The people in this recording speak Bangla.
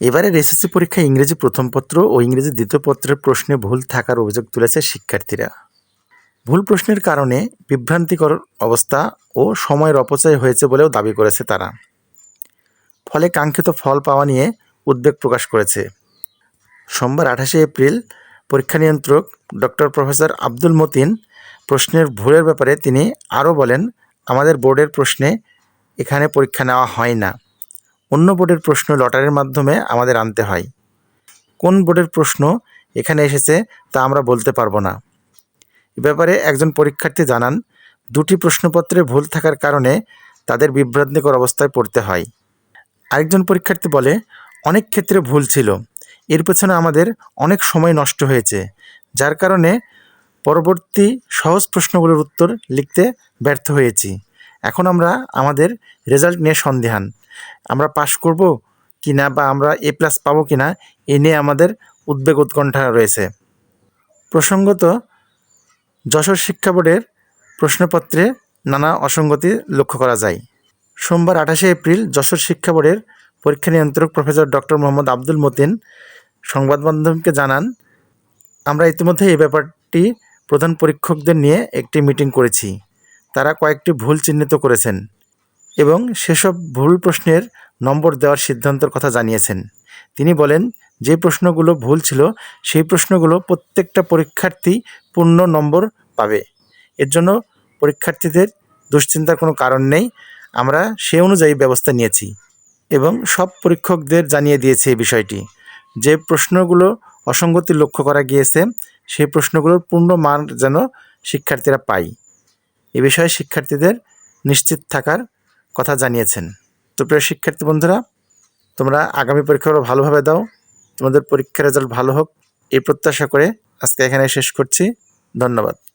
এবারের এসএসসি পরীক্ষায় ইংরেজি প্রথম পত্র ও ইংরেজি দ্বিতীয় পত্রের প্রশ্নে ভুল থাকার অভিযোগ তুলেছে শিক্ষার্থীরা। ভুল প্রশ্নের কারণে বিভ্রান্তিকর অবস্থা ও সময়ের অপচয় হয়েছে বলেও দাবি করেছে তারা। ফলে কাঙ্ক্ষিত ফল পাওয়া নিয়ে উদ্বেগ প্রকাশ করেছে। সোমবার আঠাশে এপ্রিল পরীক্ষা নিয়ন্ত্রক ডক্টর প্রফেসর আব্দুল মতিন প্রশ্নের ভুলের ব্যাপারে তিনি আরও বলেন, আমাদের বোর্ডের প্রশ্নে এখানে পরীক্ষা নেওয়া হয় না। অন্য বোর্ডের প্রশ্ন লটারির মাধ্যমে আমাদের আনতে হয়। কোন বোর্ডের প্রশ্ন এখানে এসেছে তা আমরা বলতে পারব না। এ ব্যাপারে একজন পরীক্ষার্থী জানান, দুটি প্রশ্নপত্রে ভুল থাকার কারণে তাদের বিভ্রান্তিকর অবস্থায় পড়তে হয়। আরেকজন পরীক্ষার্থী বলে, অনেক ক্ষেত্রে ভুল ছিল। এর পেছনে আমাদের অনেক সময় নষ্ট হয়েছে, যার কারণে পরবর্তী সহজ প্রশ্নগুলোর উত্তর লিখতে ব্যর্থ হয়েছি। এখন আমরা আমাদের রেজাল্ট নিয়ে সন্দেহান। আমরা পাশ করব কি না বা আমরা এ প্লাস পাবো কি না এ নিয়ে আমাদের উদ্বেগ উৎকণ্ঠা রয়েছে। প্রসঙ্গত, যশোর শিক্ষা বোর্ডের প্রশ্নপত্রে নানা অসঙ্গতি লক্ষ্য করা যায়। সোমবার আঠাশে এপ্রিল যশোর শিক্ষা বোর্ডের পরীক্ষা নিয়ন্ত্রক প্রফেসর ডক্টর মোহাম্মদ আব্দুল মতিন সংবাদ মাধ্যমকে জানান, আমরা ইতিমধ্যে এই ব্যাপারটি প্রধান পরীক্ষকদের নিয়ে একটি মিটিং করেছি। তারা কয়েকটি ভুল চিহ্নিত করেছেন এবং সেসব ভুল প্রশ্নের নম্বর দেওয়ার সিদ্ধান্তের কথা জানিয়েছেন। তিনি বলেন, যে প্রশ্নগুলো ভুল ছিল, সেই প্রশ্নগুলো প্রত্যেকটা পরীক্ষার্থী পূর্ণ নম্বর পাবে। এর জন্য পরীক্ষার্থীদের দুশ্চিন্তার কোনো কারণ নেই। আমরা সে অনুযায়ী ব্যবস্থা নিয়েছি এবং সব পরীক্ষকদের জানিয়ে দিয়েছি এই বিষয়টি। যে প্রশ্নগুলো অসঙ্গতি লক্ষ্য করা গিয়েছে সেই প্রশ্নগুলোর পূর্ণ মান যেন শিক্ষার্থীরা পায়। এ বিষয়ে শিক্ষার্থীদের নিশ্চিত থাকার কথা জানিয়েছেন। তো প্রিয় শিক্ষার্থী বন্ধুরা, তোমরা আগামী পরীক্ষাগুলো ভালোভাবে দাও। তোমাদের পরীক্ষার রেজাল্ট ভালো হোক। এই প্রত্যাশা করে আজকে এখানে শেষ করছি। ধন্যবাদ।